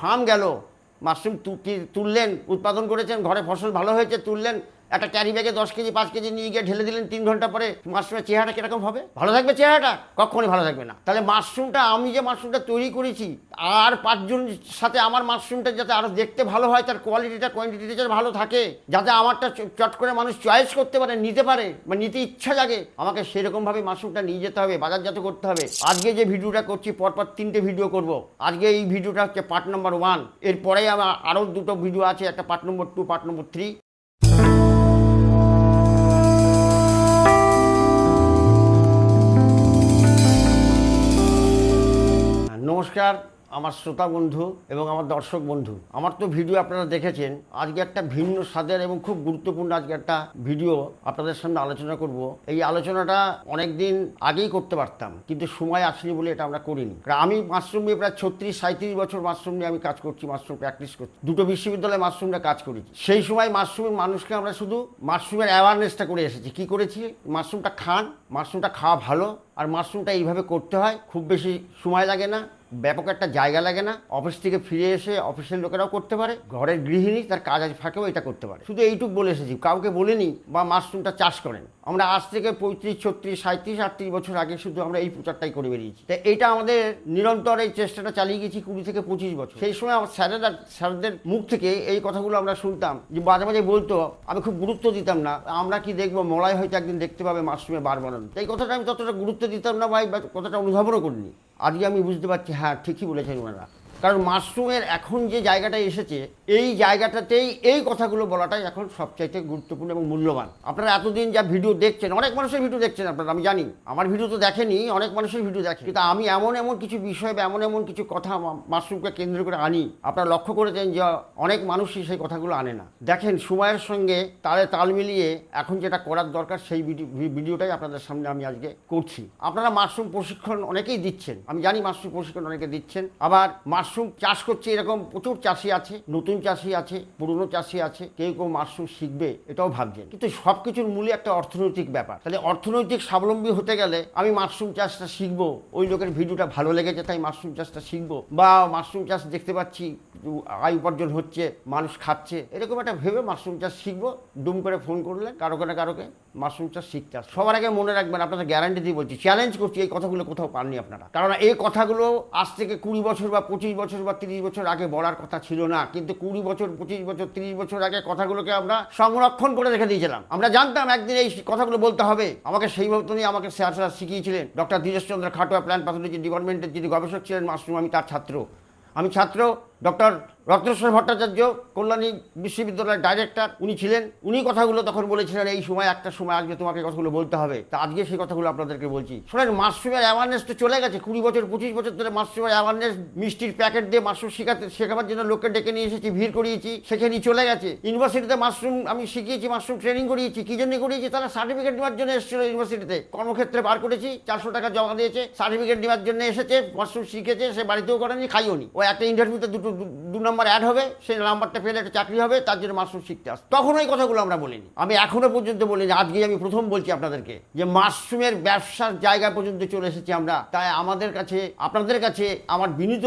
Farm গেল। Mushroom তুললেন উৎপাদন করেছেন ঘরে ফসল ভালো হয়েছে তুললেন। একটা ক্যারি ব্যাগে দশ কেজি, পাঁচ কেজি নিয়ে গিয়ে ঢেলে দিলেন তিন ঘণ্টা পরে মাশরুমের চেহারাটা কীরকম হবে? ভালো থাকবে চেহারাটা? কখনই ভালো থাকবে না। তাহলে মাশরুমটা, আমি যে মাশরুমটা তৈরি করেছি, আর পাঁচজন সাথে আমার মাশরুমটা যাতে আরও দেখতে ভালো হয়, তার কোয়ালিটিটা কোয়ান্টিটিটা যাতে ভালো থাকে, যাতে আমারটা চট করে মানুষ চয়েস করতে পারে, নিতে পারে, বা নিতে ইচ্ছা জাগে, আমাকে সেরকমভাবে মাশরুমটা নিয়ে যেতে হবে বাজারজাত করতে হবে। আজকে যে ভিডিওটা করছি, পরপর তিনটে ভিডিও করব। আজকে এই ভিডিওটা হচ্ছে পার্ট নাম্বার ওয়ান এরপরে আমার আরও দুটো ভিডিও আছে, একটা part number two part number three নমস্কার, আমার শ্রোতা বন্ধু এবং আমার দর্শক বন্ধু। আমার তো ভিডিও আপনারা দেখেছেন। আজকে একটা ভিন্ন স্বাদের এবং খুব গুরুত্বপূর্ণ আজকে একটা ভিডিও আপনাদের সামনে আলোচনা করব। এই আলোচনাটা অনেক দিন আগেই করতে পারতাম, কিন্তু সময় আসেনি বলে এটা আমরা করিনি। আমি মাশরুম নিয়ে প্রায় ছত্রিশ সাঁত্রিশ বছর মাশরুম নিয়ে আমি কাজ করছি, মাশরুম প্র্যাকটিস করছি। দুটো বিশ্ববিদ্যালয়ে মাশরুমটা কাজ করেছি। সেই সময় মাশরুমের মানুষকে আমরা শুধু মাশরুমের অ্যাওয়ারনেসটা করে এসেছি। কি করেছি? মাশরুমটা খান মাশরুমটা খাওয়া ভালো আর মাশরুমটা এইভাবে করতে হয়, খুব বেশি সময় লাগে না, ব্যাপক একটা জায়গা লাগে না, অফিস থেকে ফিরে এসে অফিসের লোকেরাও করতে পারে, ঘরের গৃহিণী তার কাজ আজ ফাঁকেও এটা করতে পারে। শুধু এইটুক বলে এসেছি, কাউকে বলিনি বা মাশরুমটা চাষ করেন। আমরা আজ থেকে পঁয়ত্রিশ, ছত্রিশ সাঁত্রিশ আটত্রিশ বছর আগে শুধু আমরা এই প্রচারটাই করে বেরিয়েছি। তাই এটা আমাদের নিরন্তর এই চেষ্টাটা চালিয়ে গেছি কুড়ি থেকে পঁচিশ বছর। সেই সময় আমার স্যারেরা, স্যারদের মুখ থেকে এই কথাগুলো আমরা শুনতাম, যে মাঝে মাঝে বলতো, আমি খুব গুরুত্ব দিতাম না, আমরা কি দেখব মলাই হয়তো একদিন দেখতে পাবে মাশরুমে বার বানানো এই কথাটা আমি ততটা গুরুত্ব দিতাম না বা কথাটা অনুধাবনও করিনি। আজকে আমি বুঝতে পারছি হ্যাঁ ঠিকই বলেছেন ওনারা। কারণ মাশরুমের এখন যে জায়গাটা এসেছে, এই জায়গাটাতেই এই কথাগুলো বলাটাই এখন সবচাইতে গুরুত্বপূর্ণ এবং মূল্যবান। আপনারা এতদিন যা ভিডিও দেখছেন, অনেক মানুষের ভিডিও দেখছেন আপনারা, আমি জানি। আমার ভিডিও তো দেখেনি, অনেক মানুষের ভিডিও দেখে। কিন্তু আমি এমন এমন কিছু বিষয় বা এমন এমন কিছু কথা মাশরুমকে কেন্দ্র করে আনি, আপনারা লক্ষ্য করেছেন যে অনেক মানুষই সেই কথাগুলো আনে না। দেখেন সময়ের সঙ্গে তালে তাল মিলিয়ে এখন যেটা করার দরকার, সেই ভিডিও ভিডিওটাই আপনাদের সামনে আমি আজকে করছি। আপনারা মাশরুম প্রশিক্ষণ অনেকেই দিচ্ছেন। আমি জানি মাশরুম প্রশিক্ষণ অনেকে দিচ্ছেন। আবার মাশরুম চাষ করছে এরকম প্রচুর চাষি আছে, নতুন চাষি আছে, পুরনো চাষি আছে, কেউ কেউ মাশরুম শিখবে, এটাও ভাবছেন কিন্তু সব কিছুর মূলে একটা অর্থনৈতিক ব্যাপার। তাহলে অর্থনৈতিক স্বাবলম্বী হতে গেলে আমি মাশরুম চাষটা শিখব, ওই লোকের ভিডিওটা ভালো লেগেছে তাই মাশরুম চাষটা শিখব, বা মাশরুম চাষ দেখতে পাচ্ছি, আয় উপার্জন হচ্ছে, মানুষ খাচ্ছে, এরকম একটা ভেবে মাশরুম চাষ শিখব, ডুম করে ফোন করলে কারোকে না কারোকে মাশরুম চাষ শিখতে আসবে। সবার আগে মনে রাখবেন, আপনাদের গ্যারান্টি দিয়ে বলছি চ্যালেঞ্জ করছি এই কথাগুলো কোথাও পাননি আপনারা। কারণ এই কথাগুলো আজ থেকে কুড়ি বছর বা পঁচিশ বছর বা তিরিশ বছর আগে বলার কথা ছিল না, কিন্তু কুড়ি বছর, পঁচিশ বছর, তিরিশ বছর আগে কথাগুলোকে আমরা সংরক্ষণ করে রেখে দিয়েছিলাম। আমরা জানতাম একদিন এই কথাগুলো বলতে হবে। আমাকে সেই মতনই আমাকে স্যার স্যার শিখিয়েছিলেন। Doctor Dhiresh Chandra Khatua plant pathology ডিপার্টমেন্টের যিনি গবেষক ছিলেন, মাশরুম, আমি তার ছাত্র। আমি ছাত্র ডক্টর রত্নেশ্বর ভট্টাচার্য, কল্যাণী বিশ্ববিদ্যালয়ের ডাইরেক্টর উনি ছিলেন। উনি কথাগুলো তখন বলেছিলেন, এই সময় একটা সময় আসবে তোমাকে কথাগুলো বলতে হবে। তা আজকে সেই কথাগুলো আপনাদেরকে বলছি। শোনেন মাশরুমের অ্যাওয়ারনেস তো চলে গেছে। কুড়ি বছর, পঁচিশ বছর ধরে মাশরুমের অ্যাওয়ারনেস মিষ্টির প্যাকেট দিয়ে মাশরুম শেখাতে, শেখাবার জন্য লোককে ডেকে নিয়ে এসেছি, ভিড় করিয়েছি, সেখানেই চলে গেছে। ইউনিভার্সিটিতে মাশরুম আমি শিখিয়েছি, মাশরুম ট্রেনিং করিয়েছি। কি জন্য করিয়েছি? তারা সার্টিফিকেট নেওয়ার জন্য এসেছিল ইউনিভার্সিটিতে। কর্মক্ষেত্রে বার করেছি, চারশো টাকা জমা দিয়েছে। সার্টিফিকেট নেওয়ার জন্য এসেছে, মাশরুম শিখেছে, সে বাড়িতেও করেনি খাইও নি ও একটা ইন্টারভিউতে দুটো দু- দু নম্বর অ্যাড হবে, সেই নাম্বারটা পেলে একটা চাকরি হবে, তার জন্য মাশরুম শিখতে আস। তখন ওই কথাগুলো আমরা বলিনি। আমি এখনও পর্যন্ত বলিনি আজকে আমি প্রথম বলছি আপনাদেরকে যে মাশরুমের ব্যবসার জায়গা পর্যন্ত চলে এসেছি আমরা। তাই আমাদের কাছে, আপনাদের কাছে আমার বিনীত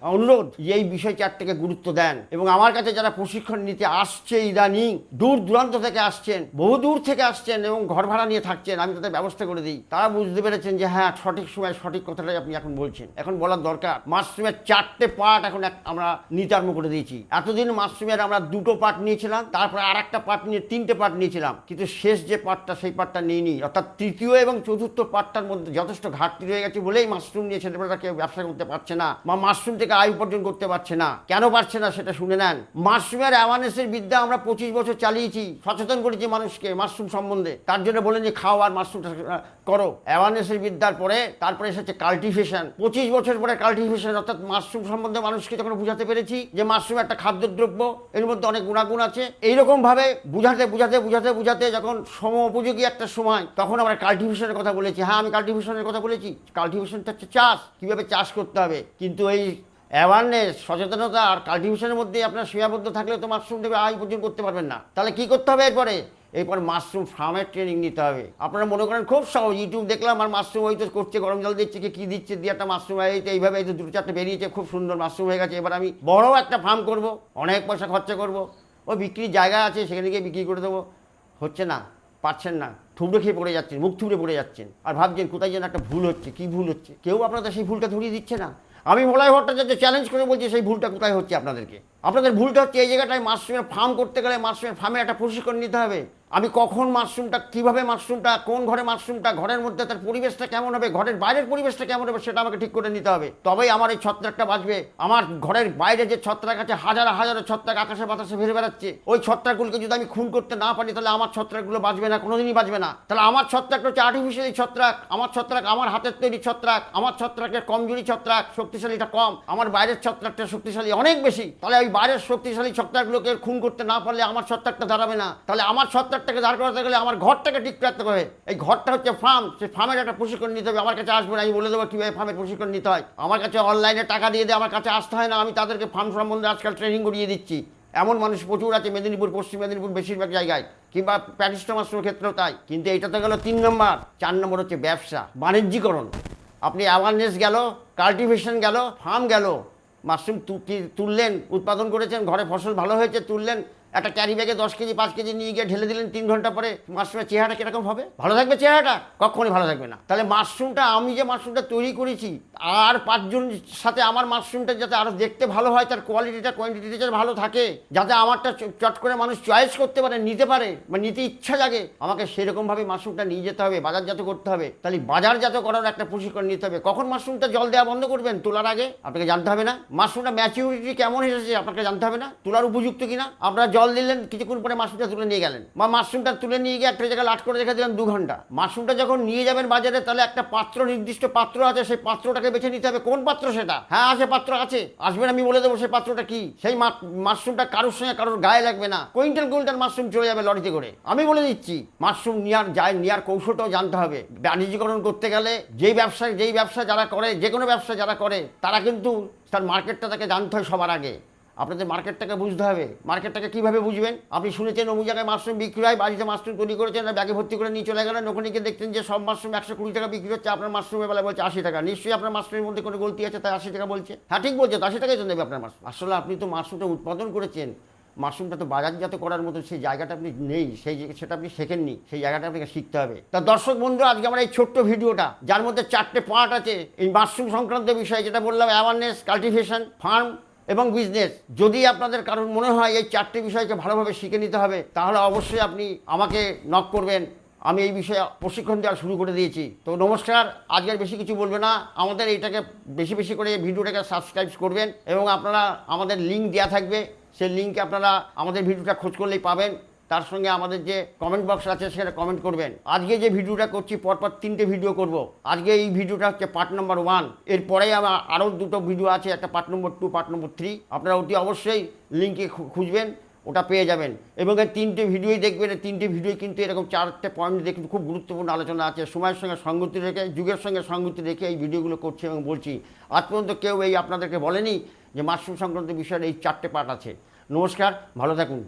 অনুরোধ, যে এই বিষয় চারটাকে গুরুত্ব দেন। এবং আমার কাছে যারা প্রশিক্ষণ নিতে আসছে ইদানিং, দূর দূরান্ত থেকে আসছেন, বহু দূর থেকে আসছেন এবং ঘর ভাড়া নিয়ে থাকছেন, আমি তাদের ব্যবস্থা করে দিই। তারা বুঝতে পেরেছেন যে হ্যাঁ সঠিক সময় সঠিক কথাটাই আপনি এখন বলছেন। এখন বলার দরকার, মাশরুমের চারটে পার্ট এখন এক- আমরা নিতার্ম করে দিয়েছি। এতদিন মাশরুমের আমরা দুটো পার্ট নিয়েছিলাম, তারপরে আর একটা পার্ট নিয়ে, তিনটে পার্ট নিয়েছিলাম। কিন্তু শেষ যে পার্টটা সেই পার্টটা নিইনি। অর্থাৎ তৃতীয় এবং চতুর্থ পার্টটার মধ্যে যথেষ্ট ঘাটতি রয়ে গেছে বলেই মাশরুম নিয়ে ছেলেমেয়েরা কেউ ব্যবসা করতে পারছে না বা মাশরুম থেকে আয় উপার্জন করতে পারছে না। কেন পারছে না সেটা শুনে নেন। মাশরুমের অ্যাওয়ারনেসের বিদ্যা আমরা পঁচিশ বছর চালিয়েছি, সচেতন করেছি মানুষকে মাশরুম সম্বন্ধে। তার জন্য বলেন যে খাও আর মাশরুমটা করো। অ্যাওয়ারনেসের বিদ্যার পরে, তারপরে এসেছে কাল্টিভেশন পঁচিশ বছর পরে কাল্টিভেশন অর্থাৎ মাশরুম সম্বন্ধে মানুষকে যখন বুঝাতে পেরেছি যে মাশরুম একটা খাদ্যদ্রব্য, এর মধ্যে অনেক গুণাগুণ আছে। এইরকম ভাবে বুঝাতে বুঝাতে বুঝাতে বুঝাতে যখন সম উপযোগী একটা সময়, তখন আমরা কাল্টিভেশনের কথা বলেছি। হ্যাঁ আমি কাল্টিভেশনের কথা বলেছি। কাল্টিভেশনটা হচ্ছে চাষ। কীভাবে চাষ করতে হবে? কিন্তু এই অ্যাওয়ারনেস সচেতনতা আর কাল্টিভেশনের মধ্যে আপনার সীমাবদ্ধ থাকলে তো মাশরুম দেবে আয় উপার্জন করতে পারবেন না। তাহলে কি করতে হবে এরপরে? এরপর মাশরুম, ফার্মের ট্রেনিং নিতে হবে। আপনারা মনে করেন খুব সহজ ইউটিউব দেখলাম আর মাশরুম ওই তো করছে, গরম জল দিচ্ছে, কি কী দিচ্ছে, দিয়ে একটা মাশরুম এই তো এইভাবে এই তো দুটো চারটে বেরিয়েছে, খুব সুন্দর মাশরুম হয়ে গেছে। এবার আমি বড় একটা ফার্ম করব, অনেক পয়সা খরচা করব ওই বিক্রির জায়গা আছে, সেখানে গিয়ে বিক্রি করে দেবো। হচ্ছে না, পারছেন না, থুবড়ে খেয়ে পড়ে যাচ্ছেন, মুখ থুবড়ে পড়ে যাচ্ছেন। আর ভাবছেন কোথায় যেন একটা ভুল হচ্ছে, কি ভুল হচ্ছে? কেউ আপনাদের সেই ভুলটা ধরিয়ে দিচ্ছে না? আমি মলয় ভট্টাচার্য চ্যালেঞ্জ করে বলছি, সেই ভুলটা কোথায় হচ্ছে আপনাদেরকে? আপনাদের ভুলটা হচ্ছে এই জায়গাটায় মাশরুমের ফার্ম করতে গেলে মাশরুমের ফার্মে একটা প্রশিক্ষণ নিতে হবে। আমি কখন মাশরুমটা, কীভাবে মাশরুমটা, কোন ঘরে মাশরুমটা, ঘরের মধ্যে তার পরিবেশটা কেমন হবে, ঘরের বাইরের পরিবেশটা কেমন হবে সেটা আমাকে ঠিক করে নিতে হবে। তবেই আমার এই ছত্রাকটা বাঁচবে। আমার ঘরের বাইরে যে ছত্রাক আছে, হাজার হাজার ছত্রাক আকাশে বাতাসে ভেসে বেড়াচ্ছে। ওই ছত্রাকগুলোকে যদি আমি খুন করতে না পারি, তাহলে আমার ছত্রাকগুলো বাঁচবে না, কোনোদিনই বাঁচবে না। তাহলে আমার ছত্রাকটা হচ্ছে আর্টিফিশিয়ালি ছত্রাক। আমার ছত্রাক আমার হাতের তৈরি ছত্রাক। আমার ছত্রাকের কমজোরি ছত্রাক শক্তিশালীটা কম। আমার বাইরের ছত্রাকটা শক্তিশালী অনেক বেশি। তাহলে ওই বাইরের শক্তিশালী ছত্রাকগুলোকে খুন করতে না পারলে আমার ছত্রাকটা দাঁড়াবে না। তাহলে আমার ছত্রাকটাকে দাঁড় করাতে গেলে আমার ঘরটাকে ঠিক রাখতে হবে। এই ঘরটা হচ্ছে ফার্ম সে ফার্মের একটা প্রশিক্ষণ নিতে হবে। আমার কাছে আসবে না, আমি বলে দেবো কীভাবে ফার্মের প্রশিক্ষণ নিতে হয়। আমার কাছে অনলাইনে টাকা দিয়ে দিয়ে আমার কাছে আসতে হয় না, আমি তাদেরকে ফার্ম সম্বন্ধে আজকাল ট্রেনিং করিয়ে দিচ্ছি। এমন মানুষ প্রচুর আছে মেদিনীপুর, পশ্চিম মেদিনীপুর বেশিরভাগ জায়গায়। কিংবা প্যারিস্টো মাশরুমের ক্ষেত্রেও তাই। কিন্তু এইটা তো গেল তিন নম্বর। চার নম্বর হচ্ছে ব্যবসা, বাণিজ্যিকরণ। আপনি অ্যাওয়ারনেস গেল কাল্টিভেশন গেল ফার্ম গেল। মাশরুম তুললেন উৎপাদন করেছেন ঘরে ফসল ভালো হয়েছে তুললেন একটা ক্যারি ব্যাগে দশ কেজি, পাঁচ কেজি নিয়ে গিয়ে ঢেলে দিলেন তিন ঘণ্টা পরে মাশরুমের চেহারা কীরকম হবে? ভালো থাকবে চেহারাটা? কখনই ভালো থাকবে না। তাহলে মাশরুমটা, আমি যে মাশরুমটা তৈরি করেছি, আর পাঁচজন সাথে আমার মাশরুমটা যাতে আরও দেখতে ভালো হয়, তার কোয়ালিটিটা কোয়ান্টিটিটা যাতে ভালো থাকে, যাতে আমারটা চট করে মানুষ চয়েস করতে পারে, নিতে পারে, বা নিতে ইচ্ছা জাগে, আমাকে সেরকমভাবে মাশরুমটা নিয়ে যেতে হবে, বাজারজাত করতে হবে। তাহলে বাজারজাত করার একটা প্রশিক্ষণ নিতে হবে। কখন মাশরুমটা জল দেওয়া বন্ধ করবেন? তোলার আগে। আপনাকে জানতে হবে না। মাশরুমটা ম্যাচিউরিটি কেমন এসেছে, আপনাকে জানতে হবে না। তোলার উপযুক্ত কিনা? আপনারা জল দিলেন, কিছুক্ষণ পরে মাশরুমটা তুলে নিয়ে গেলেন। বা মাশরুমটা তুলে নিয়ে গিয়ে একটা জায়গায় লাট করে রেখে দিলেন দু ঘণ্টা। মাশরুমটা যখন নিয়ে যাবেন বাজারে, তাহলে একটা পাত্র, নির্দিষ্ট পাত্র আছে, সেই পাত্রটাকে বেছে নিতে হবে। কোন পাত্র সেটা? হ্যাঁ আছে, পাত্র আছে। আসবেন, আমি বলে দেবো সেই পাত্রটা কি? সেই মাশরুমটা কারোর সঙ্গে কারোর গায়ে লাগবে না। কুইন্টাল কুইন্টাল মাশরুম চলে যাবে লরিতে করে। আমি বলে দিচ্ছি, মাশরুম নেওয়ার যায়, নেওয়ার কৌশলটাও জানতে হবে। বাণিজ্যিকরণ করতে গেলে যেই ব্যবসায়, যেই ব্যবসা যারা করে যে কোনো ব্যবসা যারা করে, তারা কিন্তু তার মার্কেটটা তাকে জানতে হয় সবার আগে। আপনাদের মার্কেটটাকে বুঝতে হবে। মার্কেটটাকে কীভাবে বুঝবেন? আপনি শুনেছেন অমুক জায়গায় মাশরুম বিক্রি হয়, বাড়িতে মাশরুম তৈরি করেছেন, আর ব্যাগে ভর্তি করে নিয়ে চলে গেলেন, ওখানে গিয়ে দেখছেন যে সব মাশরুম একশো কুড়ি টাকা বিক্রি হচ্ছে, আপনার মাশরুমের বেলা বলছে আশি টাকা। নিশ্চয়ই আপনার মাশরুমের মধ্যে কোনো গলতি আছে, তাই আশি টাকা বলছে। হ্যাঁ ঠিক বলছে, তো আশি টাকাই তো নেবে আপনার মাশরুম। আসলে আপনি তো মাশরুমটা উৎপাদন করেছেন, মাশরুমটা তো বাজারজাত করার মতো সেই জায়গাটা আপনি নেই, সেই সেটা আপনি শেখেননি, সেই জায়গাটা আপনাকে শিখতে হবে। তা দর্শক বন্ধু আজকে আমার এই ছোট্ট ভিডিওটা, যার মধ্যে চারটে পার্ট আছে, এই মাশরুম সংক্রান্ত বিষয়ে যেটা বললাম অ্যাওয়ারনেস কাল্টিভেশন ফার্ম এবং বিজনেস যদি আপনাদের কারণ মনে হয় এই চারটি বিষয়কে ভালোভাবে শিখে নিতে হবে, তাহলে অবশ্যই আপনি আমাকে নক করবেন। আমি এই বিষয়ে প্রশিক্ষণ দেওয়া শুরু করে দিয়েছি। তো নমস্কার, আজকের বেশি কিছু বলবে না। আমাদের এটাকে বেশি বেশি করে ভিডিওটাকে সাবস্ক্রাইব করবেন এবং আপনারা আমাদের লিঙ্ক দেওয়া থাকবে। সেই লিঙ্কে আপনারা আমাদের ভিডিওটা খোঁজ করলেই পাবেন। তার সঙ্গে আমাদের যে কমেন্ট বক্স আছে সেটা কমেন্ট করবেন। আজকে যে ভিডিওটা করছি, পরপর তিনটে ভিডিও করব। আজকে এই ভিডিওটা হচ্ছে পার্ট নম্বর ওয়ান এরপরেই আমার আরও দুটো ভিডিও আছে, একটা part number two part number three আপনারা অতি অবশ্যই লিঙ্কে খুঁজবেন, ওটা পেয়ে যাবেন। এবং এই তিনটে ভিডিওই দেখবেন, এই তিনটে ভিডিও কিন্তু এরকম চারটে পয়েন্ট দেখে খুব গুরুত্বপূর্ণ আলোচনা আছে। সময়ের সঙ্গে সঙ্গতি রেখে, যুগের সঙ্গে সঙ্গতি রেখে এই ভিডিওগুলো করছি এবং বলছি। আজ পর্যন্ত কেউ এই আপনাদেরকে বলেনি যে মাশরুম সংক্রান্ত বিষয়ের এই চারটে পার্ট আছে। নমস্কার, ভালো থাকুন।